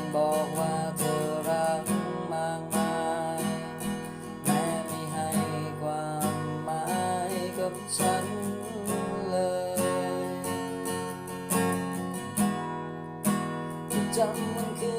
งบอกว่าเธอรักมากมายแม่ไม่ให้ความหมายกับฉันเลยจจำมันคือ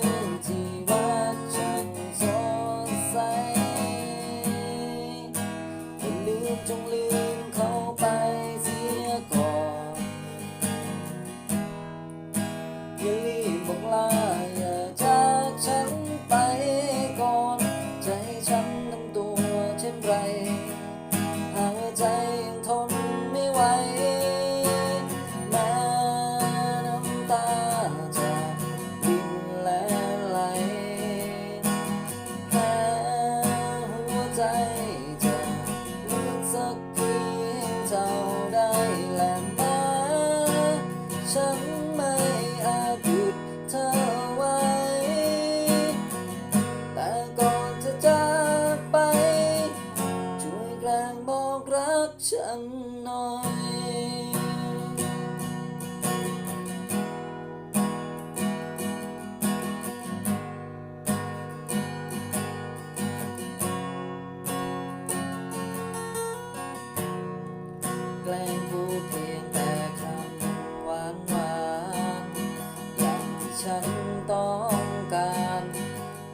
ฉันไม่อาจหยุดเธอไว้ แต่ก่อนจะจากไป ช่วยแกล้งบอกรักฉันหน่อย ฉันต้องการ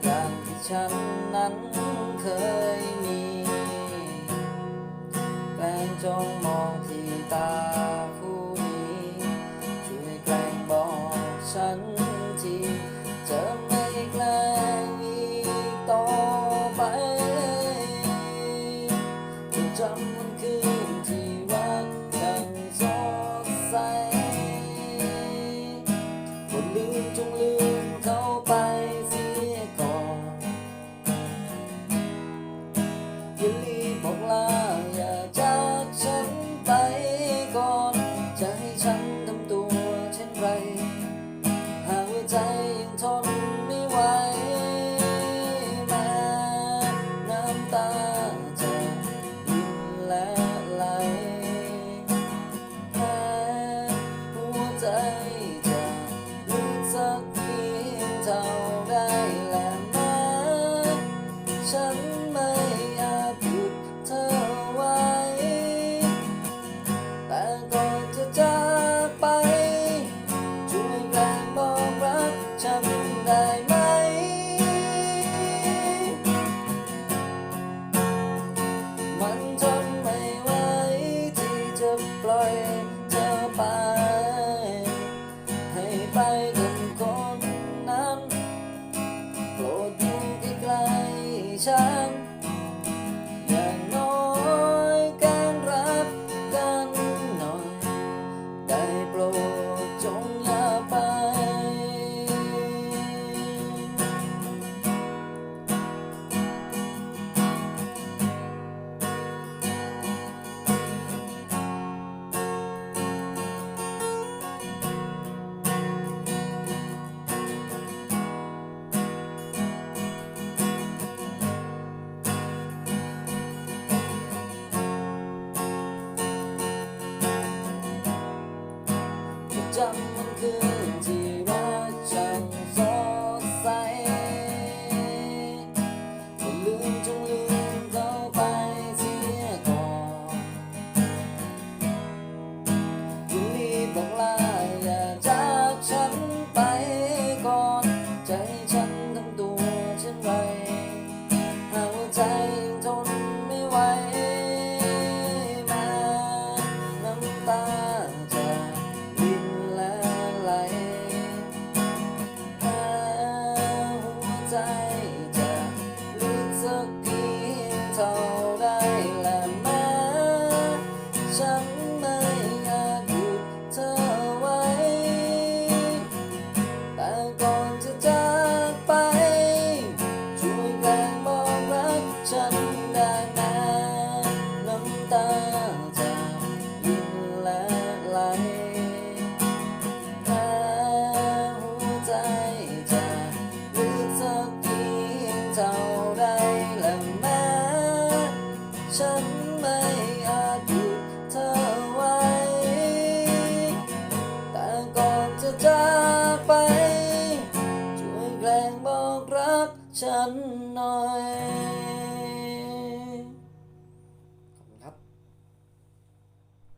อย่างที่ฉันนั้นเคยมีแกล้งจ้องมองที่ตาผู้นี้ช่วยแกล้งบอกฉันทีจะไม่แกล้งอีกต่อไปจำวันคืนที่ ใจยังทน จำมันคืนที่ side.